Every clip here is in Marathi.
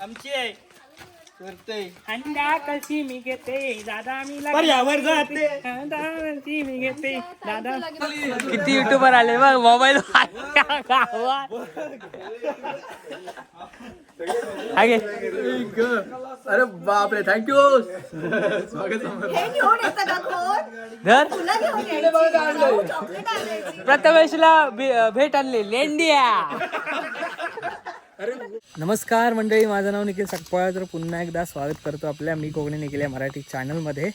आमची आहे. करते अंडा कशी मी घेते. दादा मी पर यावर जाते. कशी मी घेते. दादा. किती युट्यूबर आले बघ मोबाईल अरे बापरे थँक्यू स्वागत हे घेऊन येतं का कोण? धर. तुला घेऊन यायची. चॉकलेट आणायची. प्रथमेशला भे- भेट आणली लेंडिया नमस्कार मंडळी माझं नाव निखिल सकपाळ. तर पुन्हा एकदा स्वागत करतो आपल्या मी कोकणी निखिल या मराठी चॅनलमध्ये.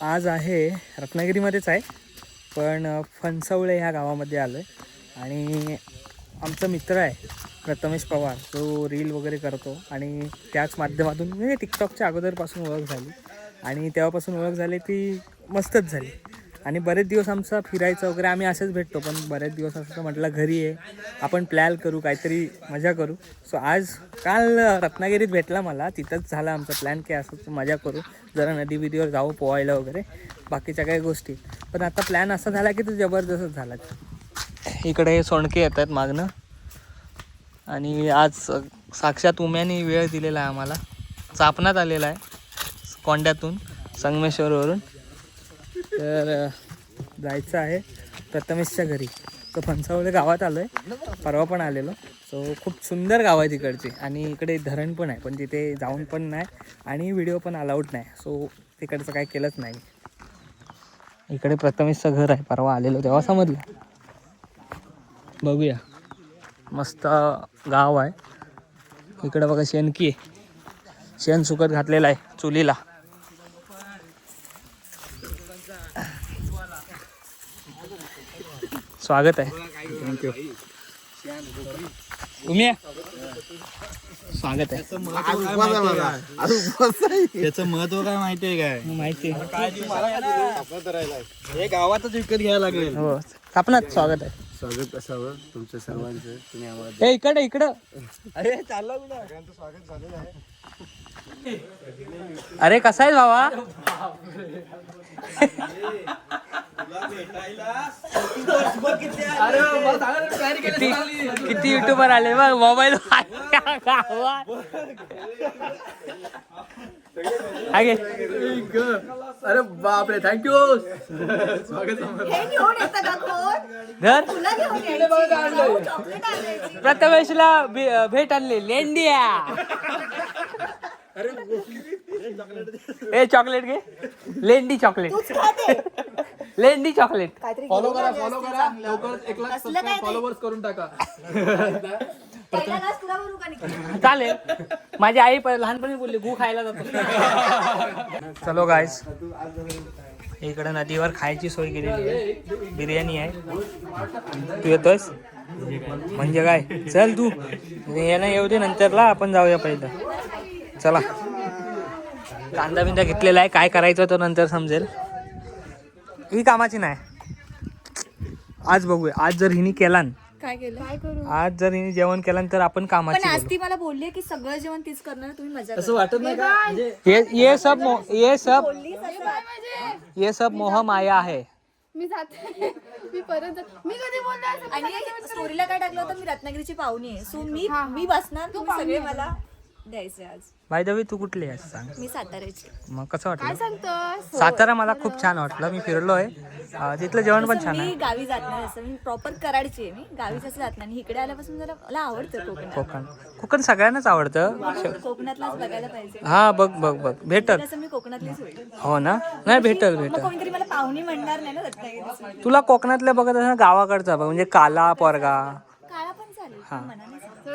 आज आहे रत्नागिरीमध्येच आहे पण फणसवळे ह्या गावामध्ये आलो आहे आणि आमचा मित्र आहे प्रथमेश पवार. तो रील वगैरे करतो आणि त्याच माध्यमातून म्हणजे टिकटॉकच्या अगोदरपासून ओळख झाली. आणि तेव्हापासून ओळख झाली ती मस्तच झाली. आणि बरेच दिवस आमचा फिरायचं वगैरे आम्ही असंच भेटतो पण बरेच दिवस असं म्हटलं घरी आहे आपण प्लॅन करू काहीतरी मजा करू. सो आज काल रत्नागिरीत भेटला मला तिथंच झाला आमचा प्लॅन की असं मजा करू जरा नदी बिदीवर जाऊ पोहायला वगैरे बाकीच्या काही गोष्टी. पण आता प्लॅन असा झाला की तो जबरदस्त झाला. इकडे सोंडके येत आहेत मागणं आणि आज साक्षात उम्याने वेळ दिलेला आहे आम्हाला. चापण्यात आलेला आहे कोंड्यातून संगमेश्वरवरून. तर जायचं आहे. प्रथमेशच्या घरी. तर फणसावळे गावात आलो आहे परवा पण आलेलो. सो खूप सुंदर गाव आहे तिकडची. आणि इकडे धरण पण आहे. पण तिथे जाऊन पण नाही. आणि व्हिडिओ पण अलाउड नाही. सो तिकडचं काय केलंच नाही. इकडे प्रथमेशचं घर आहे. परवा आलेलो तेव्हा समजलं. बघूया. मस्त गाव आहे. इकडं बघा शेणकी आहे. शेण सुकत घातलेलं आहे. चुलीला. स्वागत आहे. थँक्यू तुम्ही स्वागत आहे. त्याचं महत्त्व काय माहिती आहे काय माहिती आहे. काय? हे गावातच विकत घ्यायला लागले हो. स्थापनात स्वागत आहे. स्वागत असावं तुमच्या सर्वांचं. तुम्ही आम्हाला इकडं इकडं. अरे चालला कुठं? अरे कसा आहे भावा? किती किती युट्यूबर आले बघ मोबाईल अरे बापरे थँक्यू. प्रथमेशला भेट आणली लेंडिया ए चॉकलेट घे. लेंडी चॉकलेट. लेंडी चॉकलेट फॉलो करा फॉलो करा. लवकर एक लाख? फॉलोवर्स करून टाका? चालेल. माझी आई प- लहानपणी बोलली गु खायला जातो. चलो गायस इकडे नदीवर खायची सोय केलेली आहे. बिर्याणी आहे. तू येतोयस? म्हणजे काय? चल तू. येणं येऊ दे नंतरला. आपण जाऊया पहिलं. चला. कांदा बिंदा घेतलेला आहे. काय करायचं तो नंतर समजेल. ही कामाची नाही. आज बघूया. आज जर हिने केला न, काय केलं? काय करू? आज जर हिने जेवण केलं तर आपण पण कामाची आज बोलू. ती मला बोलली की सगळं जेवण तीच करणार तुम्ही मजा असं वाटत नाही का? म्हणजे ये ये सब मो- ये सब. ये सब मोह माया है मी जाते. मी परत जाते. मी कधी बोलले असं? आणि स्टोरीला काय टाकलं होतं? मी रत्नागिरीची पाहुणी आहे. सो मी मी बसणार. तुम्ही सगळे मला द्यायचे आज. बाय द वे तू कुठली आहेस? सांग. मी साताऱ्याची. मग कसं काय वाटलं सांगतोस सातारा मला खूप छान वाटलं. मी फिरलो आहे अं, तिथलं जेवण पण छान मी आहे. गावी जात नाही असं. मी प्रॉपर कराडची आहे मी. गावीच असं जात नाही. आणि इकडे आल्यापासून जरा मला आवडतं कोकणात. कोकण. कोकण सगळ्यांनाच आवडतं. कोकणातलाच बघायला पाहिजे. हा बघ बघ बघ. भेटल. तसं मी कोकणातलीच होईल. हो ना? नाही भेटल मग भेटल. कोणीतरी मला पाहुणी म्हणणार नाही ना तुला कोकणातल्या बघत असं गावाकडचा बघ. म्हणजे काला पोरगा. हा.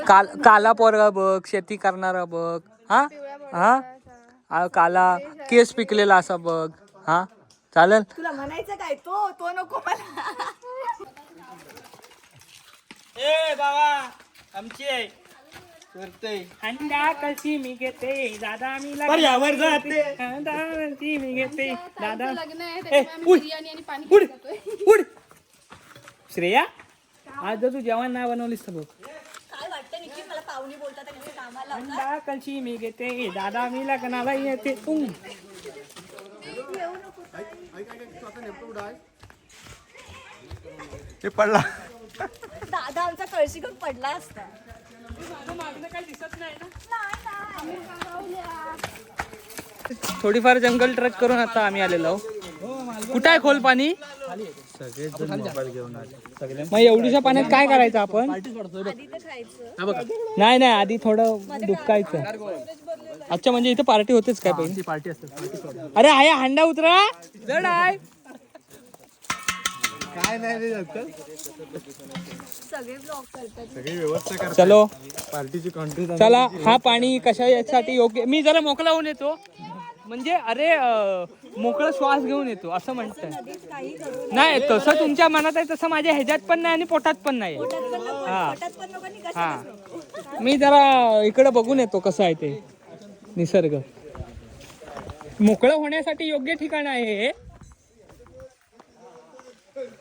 काल काला पोरगा बघ शेती करणारा बघ. हा? हा काला केस पिकलेला असा बघ. हा? चालेल? तुला म्हणायचं काय? तो तो नको मला. ए बाबा आमची आहे करते. अंडा कशी मी घेते दादा मी पर यावर जाते अंडा कशी मी घेते दादा. लग्न आहे त्याच्यामुळे आम्ही बिर्याणी आणि पाणी उड खातोय. उड श्रेया? आज जर तू जेवण नाही बनवलीस तर बघ काय वाटतं निखिल मला पाहुणी बोलतात आणि ते कामाला लावतात. अंडा कशी मी घेते दादा मी लग्नाला येते उं. हे पडला दादा आमचा कळशी घेऊन पडला असता थोडीफार जंगल ट्रक करून आता आम्ही आलेलो. कुठं आहे खोल पाणी मग एवढीशा पाण्यात काय करायचं आपण? नाही नाही आधी थोडं दुखायचं अच्छा म्हणजे इथं पार्टी होतेच काय पहिली पार्टी असते अरे आहे हांडा उतरा. जड आहे. काय नाही रे जातं. सगळे ब्लॉग करतात. सगळी व्यवस्था कर चलो. पार्टीची कॉन्ट्री चला हा पाणी कशासाठी योग्य मी जरा मोकळा होऊन येतो. म्हणजे अरे मोकळा श्वास घेऊन येतो असं करू नाही तसं तुमच्या मनात आहे तसं माझ्या ह्याच्यात पण नाही आणि पोटात पण नाही. हा. हा. मी जरा इकडे बघून येतो कसं आहे ते. निसर्ग. मोकळं होण्यासाठी योग्य ठिकाण आहे हे.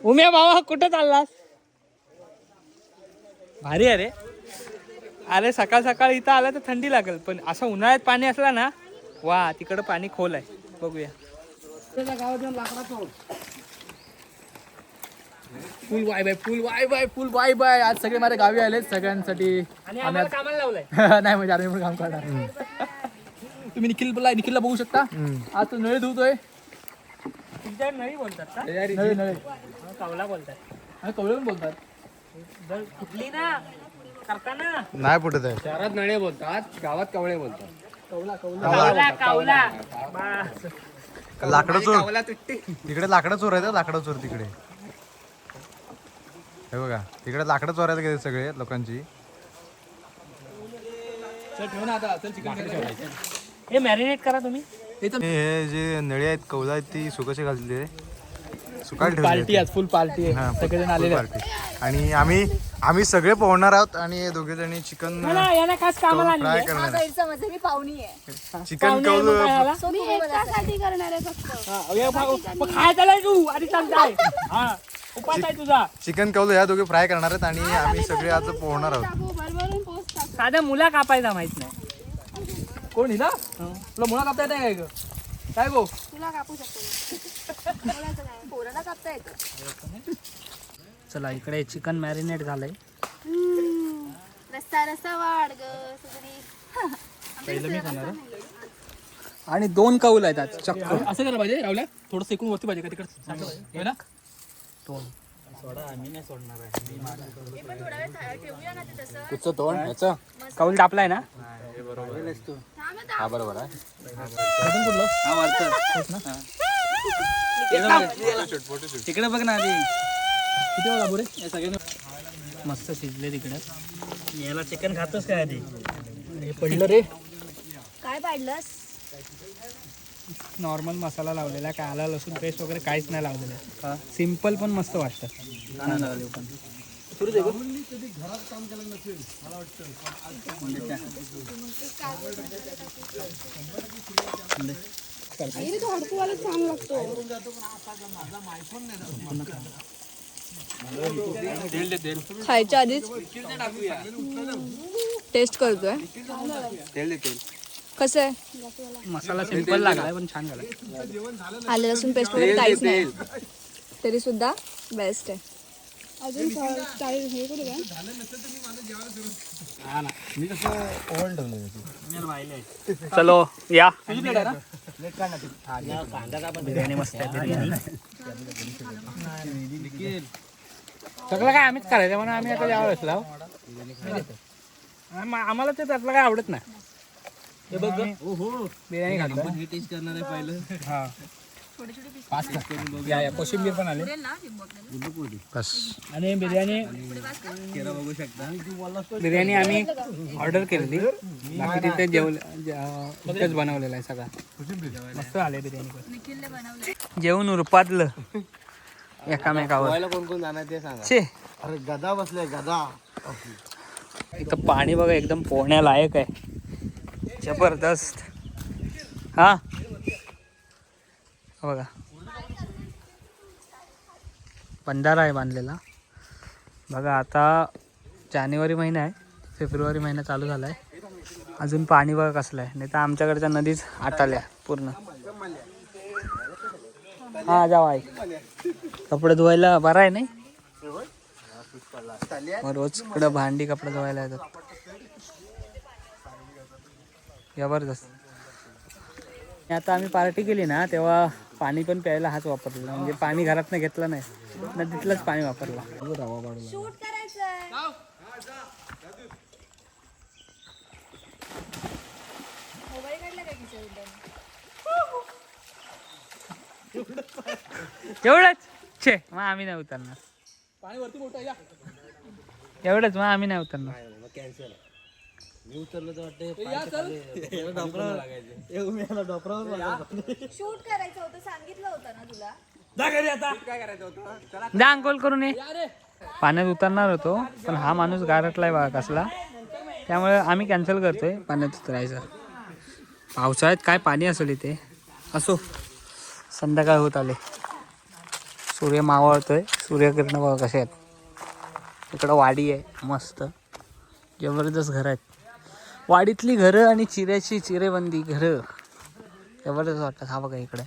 उम्या भावा कुठं चाललास? भारी आहे रे. अरे सकाळ सकाळ इथं आला तर थंडी लागेल पण असं उन्हाळ्यात पाणी असला ना वा तिकडं पाणी खोल आहे. बघूया. फुल वाय बाय फुल वाय बाय फुल वाय बाय. आज सगळे माझ्या गावी आले सगळ्यांसाठी. आणि आम्हाला कामाला लावलंय. नाही म्हणजे आम्ही पण काम करणार. तुम्ही निखिल बोला निखिलला बघू शकता. आज तो नळे बोलतात का? नळे नळे. कावला बोलतात. आणि कवळे पण बोलतात. जर कुठली ना? करताना नाही फुटत आहे. शहरात नळे बोलतात गावात कवळे बोलतात. कवला. कवला. कावला कावला. बस. लाकडं चोर. तिकडे लाकडं चोर आहेत लाकडं चोर तिकडे. हे बघा तिकडे लाकडं चोरायला गेले सगळे लोकांची. हे मॅरिनेट करा तुम्ही. हे हे जे नळी आहेत कौला आहेत ती सुकशी घातलेली आहे पार्टी ठेवली आज फुल पार्टी आहे. सगळेजण आलेले आहेत. पार्टी आणि आम्ही आम्ही सगळे पोहणार आहोत आणि दोघे जणी चिकन ना यांना खास कामाला फ्राय करणार म्हणजे पाहुणी आहे. चिकन कौल करणार आहे फक्त. मग खायचा नाही तू आधी सांगताय हा उपास आहे तुझा. चिकन कौल ह्या दोघे फ्राय करणार आहेत आणि आम्ही सगळे आज पोहणार आहोत. टाकू भरभरून पोस्ट टाकू. साध्या मुला कापायचा माहीत नाही. कोण हिला? तुला मुळा कापता येत नाही काय ग? काय गो? तुला कापू शकतो पोराला कापता येतं चला इकडे चिकन मॅरिनेट झालंय. रस्ता रस्ता वाढ आणि दोन कौल आहेत आज चक्क. असं करायला पाहिजे राहुल्या. थोडं सेकून वरती पाहिजे का तिकडे? हे ना कुठचं तोंड याचं कौल टापलाय ना? हा बरोबर आहे. तिकडे बघ ना आधी. किती वेळा बोरे मस्त शिजले तिकडे. याला चिकन खातोस काय आधी? हे पडलं रे. काय पाडलंस? नॉर्मल मसाला लावलेला काय आला लसूण पेस्ट वगैरे काहीच नाही लावलेलं. सिंपल पण मस्त वाटतं. आई तो हडकूवाला छान लागतो. खायच्या आधीच टेस्ट करतोय. कसं आहे? मसाला सिंपल लागलाय पण छान झाला. आले लसूण पेस्ट वगैरे काहीच नाही. तरी सुद्धा बेस्ट आहे. अजून स्टाईल हे करू काय चलो या. बिर्याणी मस्त आहे बिर्याणी सगळं काय आम्हीच करायचं म्हणून आम्ही आता यावं असला आम्हाला ते त्यातलं काय आवडत नाही. हे बघ बिर्याणी खातो टेस्ट करणार आहे पहिलं. हा. कोशिंबीर पण आले. बस. आणि बिर्याणी? बिर्याणी आम्ही ऑर्डर केलेली. बाकी तिथे जेवल बनवलेलं आहे सगळं. मस्त आले बिर्याणी पण. जेवण उरपातलं एकामेकावर. कोण कोण जाणार ते सांगा. अरे गदा बसलाय गदा. इथं पाणी बघा एकदम पोहण्यालायक आहे. जबरदस्त. हा? बघा. बंधारा आहे बांधलेला. बघा आता जानेवारी महिना आहे. फेब्रुवारी महिना चालू झाला आहे अजून पाणी बघा कसलं आहे. नाही तर आमच्याकडच्या नदीच आटाल्या पूर्ण. हा जावा आई. कपडे धुवायला बरा आहे नाही? मग रोज इकडं भांडी कपडे धुवायला येतात. जबरदस्त आता आम्ही पार्टी केली ना तेव्हा पाणी पण प्यायला हाच वापरला म्हणजे पाणी घरात घेतलं नाही. नदीतलंच पाणी वापरला. शूट करायचंय मोबाईल काढला काय खिशातून? एवढंच? छे मग आम्ही नाही उतरणार. पाणी वरती मोठं या. एवढंच मग आम्ही नाही उतरणार. या चल. शूट करायचं होतं सांगितलं होतं ना तुला? जा अंकोल करून ये. पाण्यात उतरणार होतो पण हा माणूस गारटलाय बघा कसला. त्यामुळे आम्ही कॅन्सल करतोय पाण्यात उतरायचं. पावसाळ्यात काय पाणी असेल इथे? असो. संध्याकाळ होत आले. सूर्य मावळतोय. सूर्यकिरण बघा कसे आहेत. इकडं वाडी आहे मस्त. जबरदस्त घरं आहेत. वाडीतली घरं आणि चिऱ्याची चिरेबंदी घरं. जबरदस्त वाटतात हा बघा इकडे.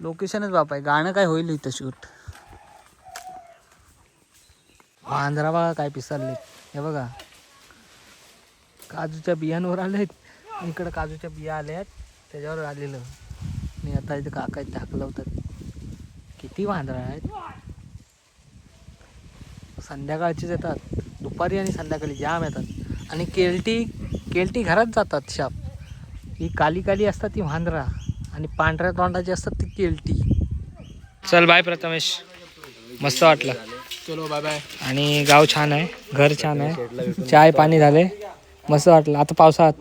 लोकेशनच बाप आहे. गाणं काय होईल इथं शूट मांजरा बघा काय पिसरले. हे बघा. काजूच्या बियांवर आलेत. इकडं काजूच्या बिया आल्या आहेत त्याच्यावर आलेलं. आणि आता इथे काका इथे होतं. किती वांद्रा आहेत. संध्याकाळचीच येतात. दुपारी आणि संध्याकाळी जाम येतात. आणि केलटी केलटी घरात जातात शाप. ही काली काली असतात ती वांद्रा आणि पांढऱ्या तोंडाची असतात ती केलटी चल बाय प्रथमेश. मस्त वाटलं. चलो बाय बाय आणि गाव छान आहे घर छान आहे. चाय पाणी झाले मस्त वाटलं. आता पावसात.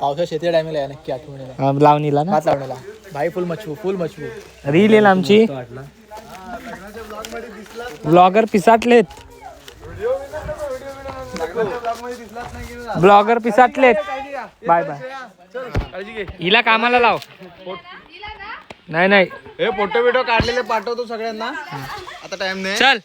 पावसा शेती टायमिंगला या नक्की आठवणीला. अं, लावणीला ना? भात लावण्याला भाई फुल मच्छू फुल मच्छू. रील येईल आमची. ब्लॉगर पिसाटलेत. ब्लॉगर पिसाटलेत. Bye bye. हिला कामाला लाव. नाही नाही. हे फोटो बिटो काढलेले पाठवतो सगळ्यांना. आता टाइम नाही चल.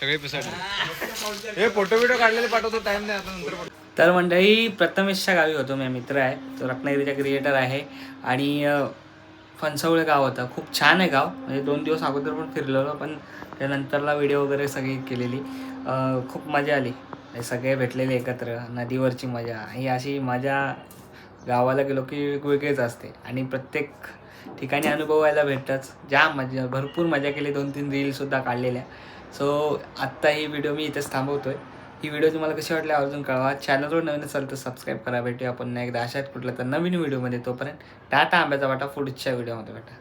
सगळे पिसाडले हे फोटो बिटो काढलेले पाठवतो टाइम नाही आता नंतर तर मंडळी प्रथमेशच्या गावी होतो मी मित्र आहे. तो रत्नागिरीचा क्रिएटर आहे. आणि फणसवळे गाव होतं. खूप छान आहे गाव. म्हणजे दोन दिवस अगोदर पण फिरलेलो पण त्यानंतरला व्हिडिओ वगैरे सगळी केलेली. खूप मजा आली. हे सगळे भेटलेले एकत्र नदीवरची मजा. ही अशी मजा गावाला गेलो की वेगवेगळीच असते. आणि प्रत्येक ठिकाणी अनुभवायला भेटतच ज्या मजा भरपूर मजा केली दोन तीन रीलसुद्धा काढलेल्या. सो आत्ता ही व्हिडिओ मी इथेच थांबवतोय. ही व्हिडिओ तुम्हाला कशी वाटली आवर्जून कळवा. चॅनलवर नवीन असाल तर सबस्क्राईब करा. भेटूया आपण एकदा. अशाच कुठल्या तर नवीन व्हिडिओमध्ये तोपर्यंत टाटा आंब्याचा वाटा पुढच्या व्हिडिओमध्ये भेटा.